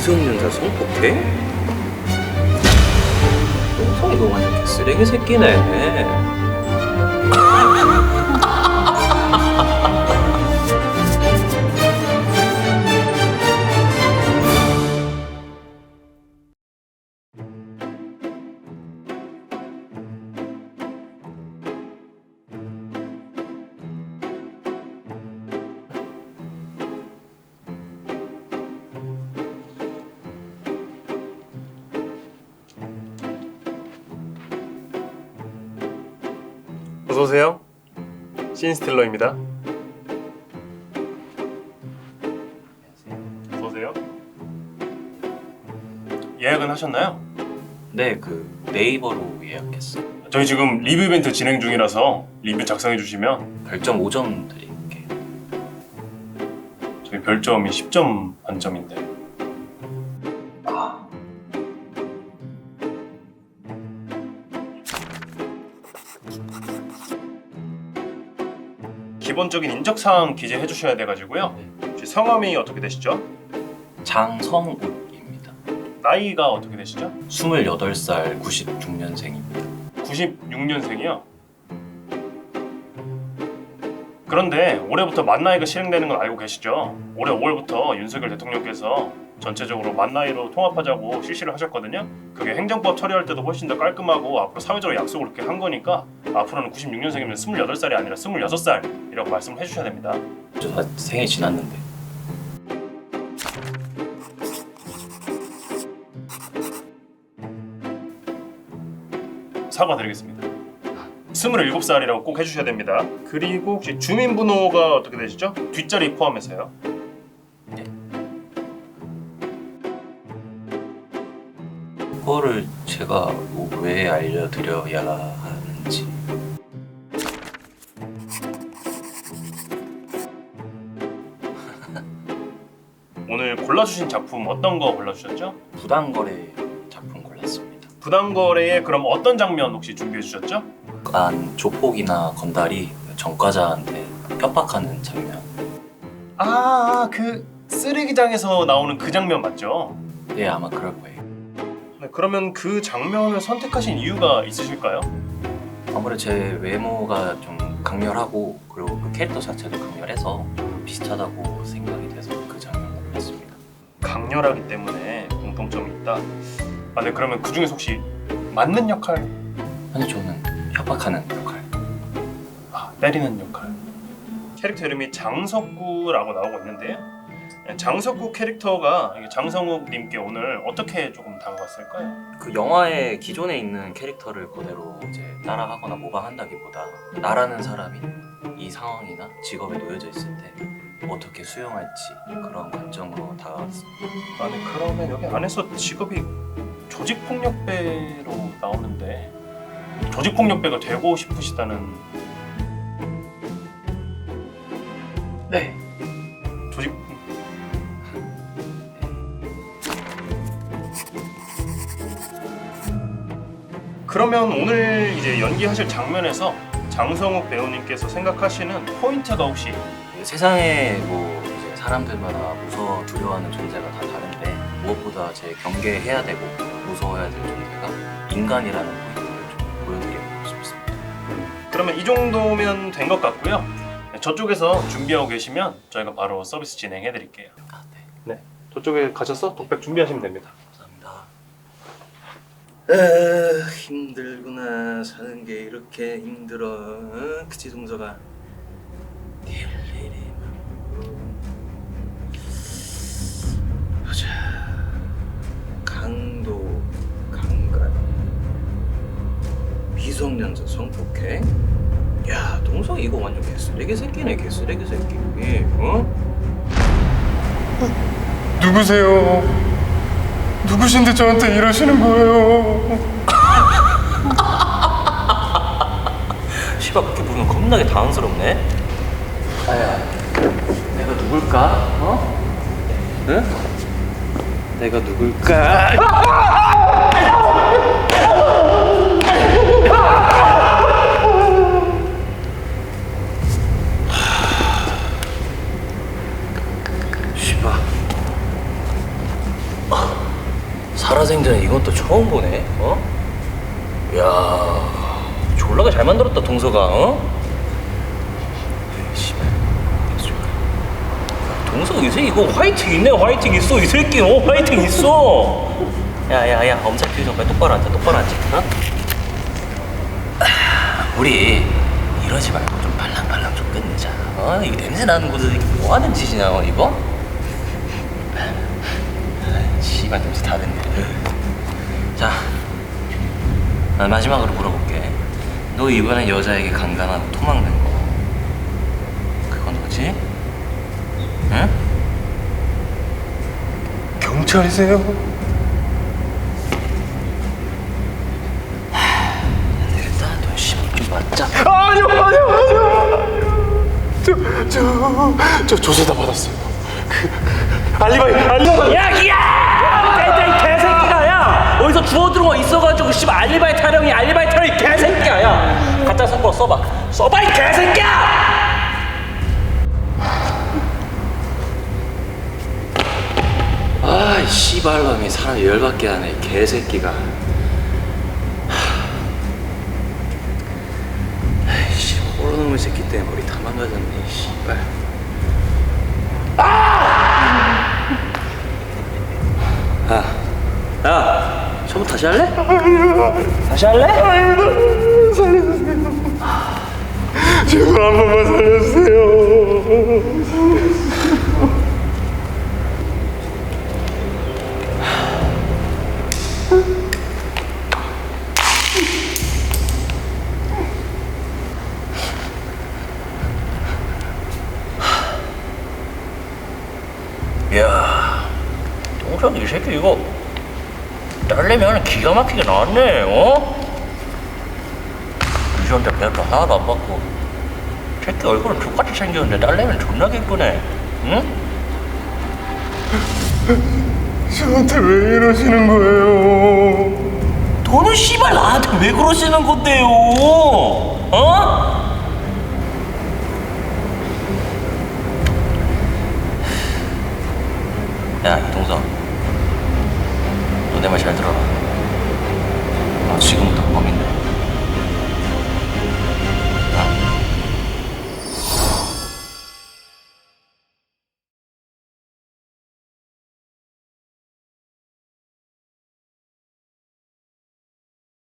미성년자 성폭행? 동성 이거 완전 쓰레기 새끼네. 어서 오세요. 신스틸러입니다. 어서 오세요. 예약은 하셨나요? 네, 그 네이버로 예약했어. 저희 지금 리뷰 이벤트 진행 중이라서 리뷰 작성해 주시면 별점 5점 드릴게. 저희 별점이 10점 만점인데 기본적인 인적 사항 기재해 주셔야 돼 가지고요. 혹시 성함이 어떻게 되시죠? 장성욱입니다. 나이가 어떻게 되시죠? 28살 96년생입니다. 96년생이요. 그런데 올해부터 만 나이가 실행되는 건 알고 계시죠? 올해 5월부터 윤석열 대통령께서 전체적으로 만나이로 통합하자고 실시를 하셨거든요. 그게 행정법 처리할 때도 훨씬 더 깔끔하고 앞으로 사회적으로 약속을 그렇게 한 거니까 앞으로는 96년생이면 28살이 아니라 26살이라고 말씀을 해주셔야 됩니다. 저다 생일 지났는데. 사과드리겠습니다. 27살이라고 꼭 해주셔야 됩니다. 그리고 혹시 주민번호가 어떻게 되시죠? 뒷자리 포함해서요. 그거를 제가 왜 알려드려야 하는지. 오늘 골라주신 작품 어떤 거 골라주셨죠? 부당거래 작품 골랐습니다. 부당거래의 그럼 어떤 장면 혹시 준비해 주셨죠? 한 조폭이나 건달이 전과자한테 협박하는 장면. 아, 그 쓰레기장에서 나오는 그 장면 맞죠? 네, 아마 그럴 거예요. 네, 그러면 그 장면을 선택하신 이유가 있으실까요? 아무래도 제 외모가 좀 강렬하고 그리고 그 캐릭터 자체도 강렬해서 비슷하다고 생각이 돼서 그 장면을 골랐습니다. 강렬하기 때문에 공통점이 있다. 아, 네, 그러면 그 중에서 혹시 맞는 역할, 아니 저는 협박하는 역할. 아, 때리는 역할. 캐릭터 이름이 장석구라고 나오고 있는데요. 네, 장석구 캐릭터가 장성욱님께 오늘 어떻게 조금 다가왔을까요? 그 영화의 기존에 있는 캐릭터를 그대로 이제 따라하거나 모방한다기보다 나라는 사람이 이 상황이나 직업에 놓여져 있을 때 어떻게 수용할지 그런 관점으로 다가왔습니다. 아니 그러면 여기 안에서 직업이 조직폭력배로 나오는데 조직폭력배가 되고 싶으시다는 네. 조직 그러면 오늘 이제 연기하실 장면에서 장성욱 배우님께서 생각하시는 포인트가 혹시 세상에 뭐 이제 사람들마다 무서워 두려워하는 존재가 다 다른데 무엇보다 제 경계해야 되고 무서워해야 될 존재가 인간이라는 포인트를 좀 보여드리고 싶습니다. 그러면 이 정도면 된 것 같고요. 네, 저쪽에서 준비하고 계시면 저희가 바로 서비스 진행해 드릴게요. 아, 네. 저쪽에 가셔서 독백 준비하시면 됩니다. 아, 힘들구나. 사는 게 이렇게 힘들어. 어? 그치, 동서가? 딜리리 보자. 강도, 강간. 미성년자 성폭행? 야, 동서 이거 완전 개쓰레기 새끼네, 개쓰레기 새끼. 어? 누구세요? 누구신데 저한테 이러시는 거예요? 시바 그렇게 부르면 겁나게 당황스럽네. 아야, 내가 누굴까? 어? 응? 내가 누굴까? 시바. 아, 살아생전에 이건 또 처음 보네. 어? 야, 졸라게 잘 만들었다 동서가. 어? 동서 이 새끼 이거 화이팅 있네 화이팅 있어 이 새끼 어 화이팅 있어. 야야야 엄살 피우지 마 똑바로 앉아 똑바로 앉아. 어? 우리 이러지 말고 좀 발랑발랑 좀 끝내자. 어 이거 냄새 나는 이게 뭐 하는 짓이냐 어, 이거? 아이, 씨발 냄새 다 됐네. 자, 나 마지막으로 물어볼게. 너 이번에 여자에게 강간하고 토막낸 거, 그건 뭐지? 응? 경찰이세요? 일단 너 씨발 좀 맞자. 아니요 아니요 아니요 저 저 저 조세 다 받았어요 그, 그 알리바이 알리바이 야, 야! 주워 들어와 있어가지고 씨발 알리바이 타령이 알리바이 타령이 개새끼야, 야! 갖다 섞어 써봐, 써봐 이 개새끼야! 아, 이 씨발놈이 사람 열받게 하네, 이 개새끼가. 아이 씨, 호러놈의 새끼 때문에 머리 다 망가졌네, 이 씨발. 야, 처음부터 다시 할래? 다시 할래? 제발 한 번만 살려주세요 야, 동석 이 새끼 이거 기가 막히게 나왔네, 어? 유지한테 배도 하나도 안 받고 새끼 얼굴은 똑같이 생겼는데 딸내면 존나게 이쁘네, 응? 저한테 왜 이러시는 거예요 너는 씨발 나한테 왜 그러시는 건데요? 어? 야 이동석 너내 말 잘 들어라 너 지금부터 범인